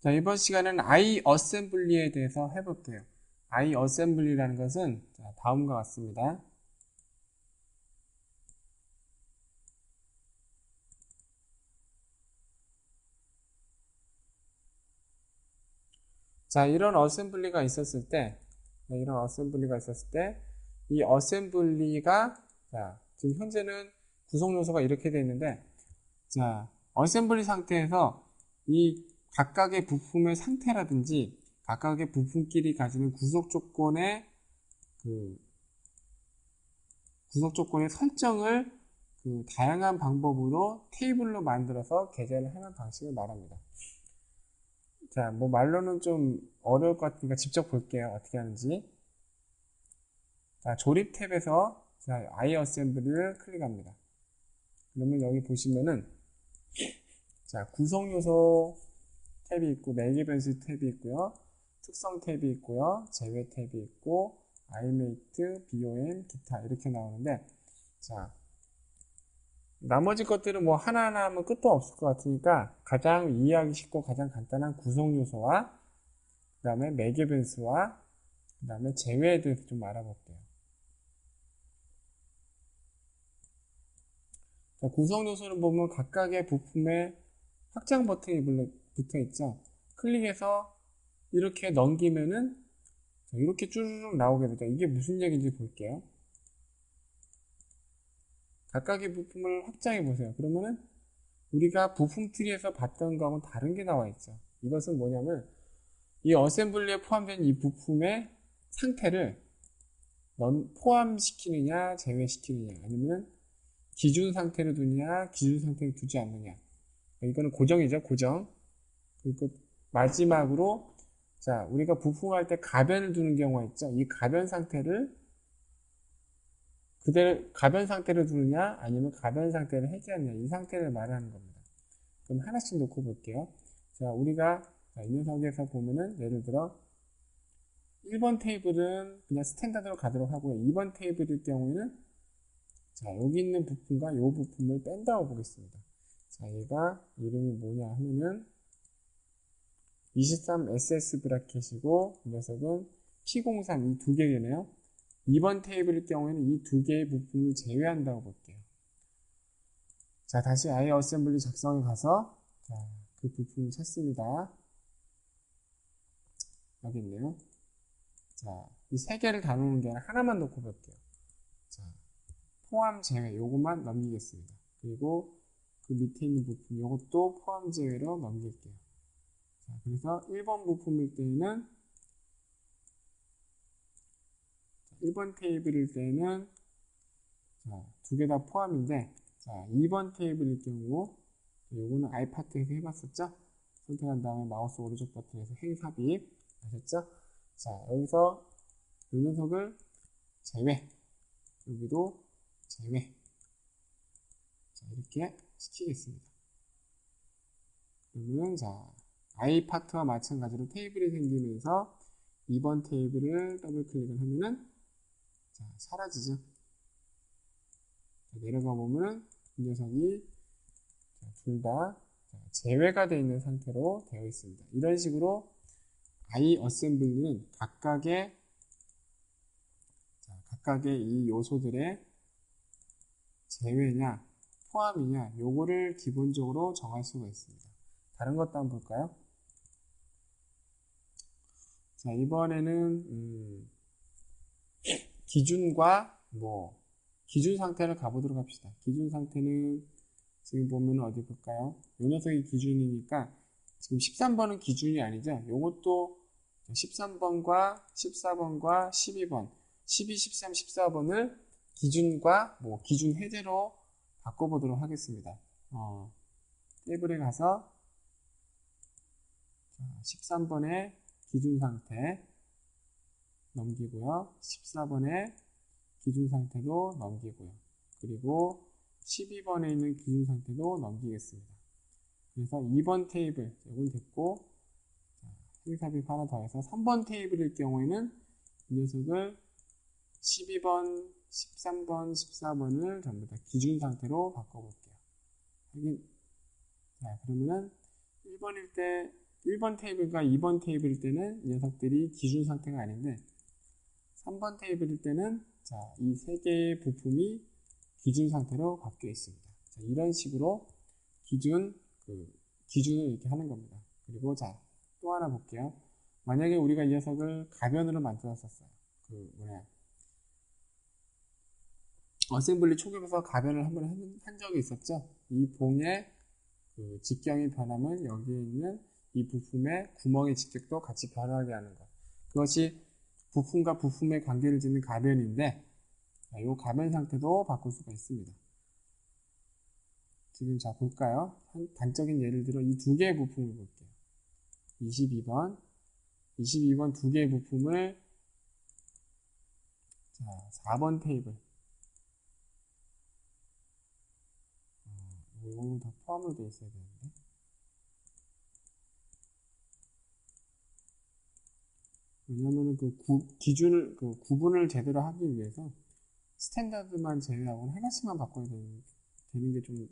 자, 이번 시간은 i 어셈블리에 대해서 해볼게요. i 어셈블리라는 것은 자, 다음과 같습니다. 자, 이런 어셈블리가 있었을 때, 네, 이런 어셈블리가 있었을 때, 이 어셈블리가, 자, 지금 현재는 구성 요소가 이렇게 되어 있는데, 자, 어셈블리 상태에서 이 각각의 부품의 상태라든지, 각각의 부품끼리 가지는 구속 조건의, 그, 구속 조건의 설정을 그 다양한 방법으로 테이블로 만들어서 게재를 하는 방식을 말합니다. 자, 뭐 말로는 좀 어려울 것 같으니까 직접 볼게요. 어떻게 하는지. 자, 조립 탭에서 자, i 어셈블리를 클릭합니다. 그러면 여기 보시면은 자, 구성 요소 탭이 있고 매개 변수 탭이 있고요. 특성 탭이 있고요. 제외 탭이 있고 iMate, BOM, 기타 이렇게 나오는데 자, 나머지 것들은 뭐 하나하나 하면 끝도 없을 것 같으니까 가장 이해하기 쉽고 가장 간단한 구성 요소와 그 다음에 매개 변수와 그 다음에 제외에 대해서 좀 알아볼게요. 자, 구성 요소를 보면 각각의 부품에 확장 버튼이 붙어 있죠. 클릭해서 이렇게 넘기면은 이렇게 쭈르륵 나오게 되죠. 이게 무슨 얘기인지 볼게요. 각각의 부품을 확장해 보세요. 그러면은 우리가 부품 트리에서 봤던 거하고는 다른 게 나와 있죠. 이것은 뭐냐면 이 어셈블리에 포함된 이 부품의 상태를 포함시키느냐 제외시키느냐 아니면 기준 상태를 두느냐 기준 상태를 두지 않느냐 이거는 고정이죠 고정 그리고 마지막으로 자 우리가 부품할 때 가변을 두는 경우가 있죠 이 가변 상태를 그대로 가변 상태를 두느냐 아니면 가변 상태를 해제하느냐 이 상태를 말하는 겁니다. 그럼 하나씩 놓고 볼게요. 자 우리가 녀석에서 보면은 예를 들어 1번 테이블은 그냥 스탠다드로 가도록 하고요. 2번 테이블일 경우에는 자 여기 있는 부품과 이 부품을 뺀다고 보겠습니다. 자 얘가 이름이 뭐냐 하면은 23 SS 브라켓이고 이 녀석은 P03 이 두 개겠네요. 2번 테이블일 경우에는 이 두 개의 부품을 제외한다고 볼게요. 자, 다시 i 어셈블리 작성에 가서 자, 그 부품을 찾습니다. 여기 있네요. 자, 이 세 개를 다루는 게 아니라 하나만 놓고 볼게요. 자, 포함 제외 요것만 넘기겠습니다. 그리고 그 밑에 있는 부품 이것도 포함 제외로 넘길게요. 자, 그래서 1번 부품일 때는 1번 테이블일 때는 두 개 다 포함인데 자, 2번 테이블일 경우 요거는 아이파트에서 해봤었죠? 선택한 다음에 마우스 오른쪽 버튼에서 행삽입 하셨죠? 자 여기서 이 녀석을 제외 여기도 제외 자 이렇게 시키겠습니다 그러면 자 아이파트와 마찬가지로 테이블이 생기면서 2번 테이블을 더블 클릭을 하면은 자, 사라지죠. 자, 내려가 보면 이 녀석이 둘 다 제외가 되어 있는 상태로 되어 있습니다. 이런 식으로 i 어셈블리는 각각의 자, 각각의 이 요소들의 제외냐 포함이냐 요거를 기본적으로 정할 수가 있습니다. 다른 것도 한번 볼까요? 자 이번에는 음, 기준과 뭐 기준 상태를 가보도록 합시다. 기준 상태는 지금 보면 어디 볼까요? 요 녀석이 기준이니까 지금 13번은 기준이 아니죠. 요것도 13번과 14번과 12번 12, 13, 14번을 기준과 뭐 기준 해제로 바꿔보도록 하겠습니다. 어, 테이블에 가서 13번의 기준 상태 넘기고요. 14번에 기준 상태도 넘기고요. 그리고 12번에 있는 기준 상태도 넘기겠습니다. 그래서 2번 테이블, 이건 됐고, 행삽입 하나 더해서 3번 테이블일 경우에는 이 녀석을 12번, 13번, 14번을 전부 다 기준 상태로 바꿔볼게요. 확인. 자, 그러면은 1번일 때 1번 테이블과 2번 테이블일 때는 이 녀석들이 기준 상태가 아닌데 3번 테이블일 때는 자, 이 세 개의 부품이 기준 상태로 바뀌어 있습니다. 자, 이런 식으로 기준 그 기준을 이렇게 하는 겁니다. 그리고 자, 또 하나 볼게요. 만약에 우리가 이 녀석을 가변으로 만들었었어요. 그 뭐냐 어셈블리 초기부터 가변을 한번 한, 한 적이 있었죠. 이 봉의 그 직경이 변하면 여기에 있는 이 부품의 구멍의 직격도 같이 변하게 하는 것. 그것이 부품과 부품의 관계를 짓는 가변인데 이 가변 상태도 바꿀 수가 있습니다. 지금 자 볼까요? 한 단적인 예를 들어 이 두 개의 부품을 볼게요. 22번 22번 두 개의 부품을 자 4번 테이블 어, 이거는 다 포함으로 되어 있어야 되는데 왜냐면은 그 구, 기준을 그 구분을 제대로 하기 위해서 스탠다드만 제외하고는 하나씩만 바꿔야 되는, 되는 게 좀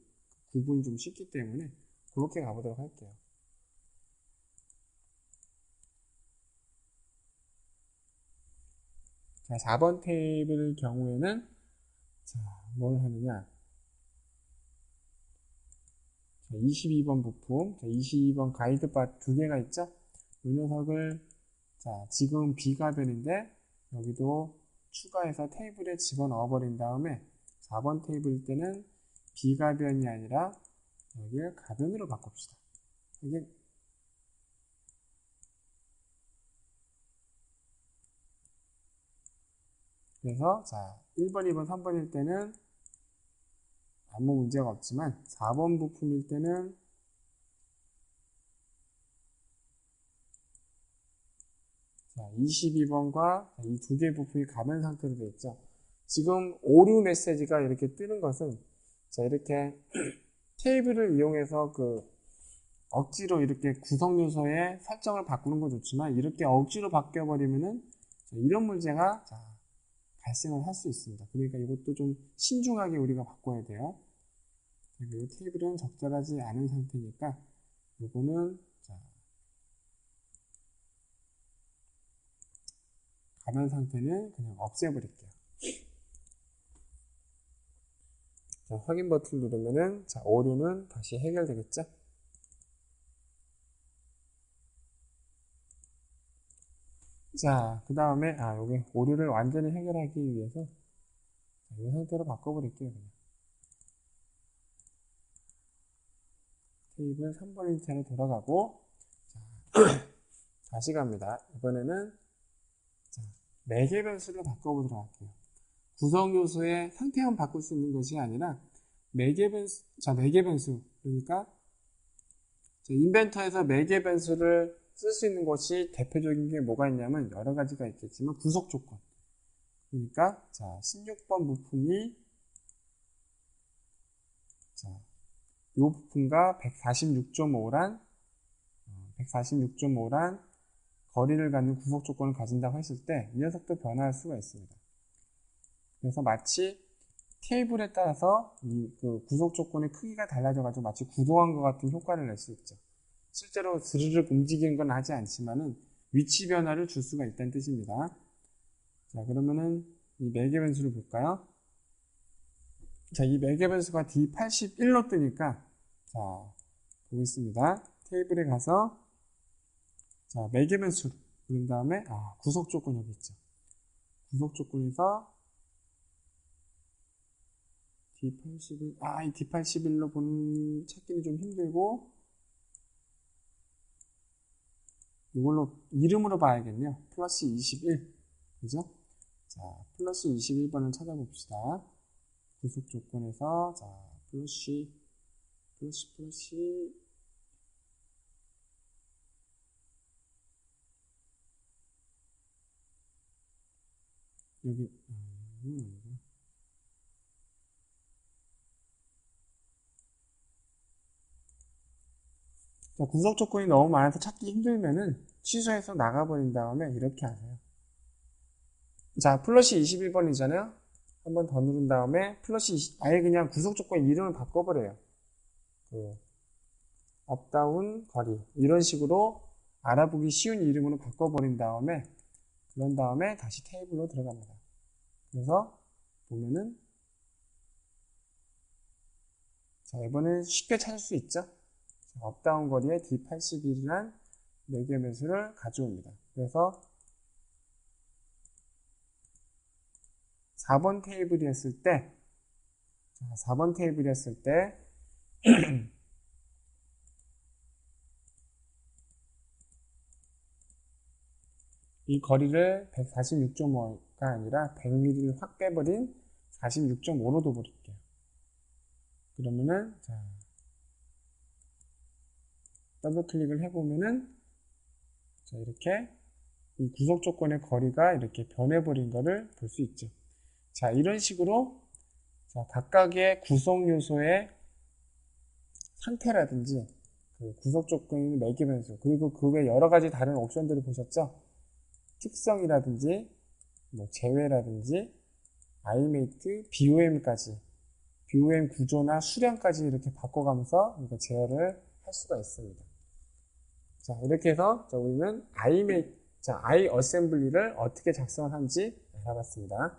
구분이 좀 쉽기 때문에 그렇게 가보도록 할게요. 자, 4번 테이블 경우에는 자, 뭘 하느냐? 자, 22번 부품, 자, 22번 가이드바 두 개가 있죠? 이 녀석을 자, 지금 비가변인데 여기도 추가해서 테이블에 집어넣어 버린 다음에 4번 테이블 때는 비가변이 아니라 여기를 가변으로 바꿉시다. 이게 그래서 자 1번, 2번, 3번일 때는 아무 문제가 없지만 4번 부품일 때는 22번과 이 두 개의 부품이 가변 상태로 되어 있죠. 지금 오류 메시지가 이렇게 뜨는 것은 자 이렇게 테이블을 이용해서 그 억지로 이렇게 구성 요소의 설정을 바꾸는 건 좋지만 이렇게 억지로 바뀌어 버리면은 이런 문제가 자, 발생을 할 수 있습니다. 그러니까 이것도 좀 신중하게 우리가 바꿔야 돼요. 이 테이블은 적절하지 않은 상태니까 이거는 가변 상태는 그냥 없애버릴게요. 자, 확인 버튼 누르면은 자, 오류는 다시 해결되겠죠? 자, 그 다음에 아, 여기 오류를 완전히 해결하기 위해서 자, 이 상태로 바꿔버릴게요. 그냥. 테이블 3번 1차로 돌아가고 자, 다시 갑니다. 이번에는 자, 매개 변수로 바꿔보도록 할게요. 구성 요소의 상태만 바꿀 수 있는 것이 아니라 매개 변수, 자, 매개 변수. 그러니까 자, 인벤터에서 매개 변수를 쓸 수 있는 것이 대표적인 게 뭐가 있냐면 여러 가지가 있겠지만 구속 조건. 그러니까 자, 16번 부품이 자, 이 부품과 146.5란 146.5란 거리를 갖는 구속 조건을 가진다고 했을 때 이 녀석도 변화할 수가 있습니다. 그래서 마치 테이블에 따라서 이 그 구속 조건의 크기가 달라져가지고 마치 구동한 것 같은 효과를 낼 수 있죠. 실제로 스르륵 움직이는 건 하지 않지만은 위치 변화를 줄 수가 있다는 뜻입니다. 자, 그러면은 이 매개 변수를 볼까요? 자, 이 매개 변수가 D81로 뜨니까 자, 보겠습니다. 테이블에 가서 자, 매개 변 수 그런 다음에 아, 구속 조건 여기 있죠. 구속 조건에서 D81, 아, 이 D81로 본 찾기는 좀 힘들고, 이걸로 이름으로 봐야겠네요. 플러스 21. 그죠? 자, 플러스 21번을 찾아봅시다. 구속 조건에서, 자, 플러스, 플러스, 플러스, 여기, 아, 이건 아니구나. 자, 구속 조건이 너무 많아서 찾기 힘들면은 취소해서 나가버린 다음에 이렇게 하세요. 자, 플러시 21번이잖아요. 한번 더 누른 다음에 플러시 20, 아예 그냥 구속 조건 이름을 바꿔버려요. 그 업다운 거리 이런 식으로 알아보기 쉬운 이름으로 바꿔버린 다음에 그런 다음에 다시 테이블로 들어갑니다. 그래서 보면은 자 이번엔 쉽게 찾을 수 있죠. 자, 업다운 거리에 D81이란 매개 매수를 가져옵니다. 그래서 4번 테이블이었을 때 자, 4번 테이블이었을 때 이 거리를 146.5 가 아니라 100mm를 확 빼버린 46.5로 둬버릴게요. 그러면은 자 더블 클릭을 해보면은 자 이렇게 이 구속 조건의 거리가 이렇게 변해버린 거를 볼수 있죠. 자 이런 식으로 자, 각각의 구성 요소의 상태라든지 그 구속 매개 변수 그리고 그 외 여러 가지 다른 옵션들을 보셨죠? 특성이라든지 뭐 제외라든지 아이메이트, BOM까지 BOM 구조나 수량까지 이렇게 바꿔가면서 이거 제어를 할 수가 있습니다. 자 이렇게 해서 자, 우리는 아이메이트, 자 어셈블리를 어떻게 작성하는지 알아봤습니다.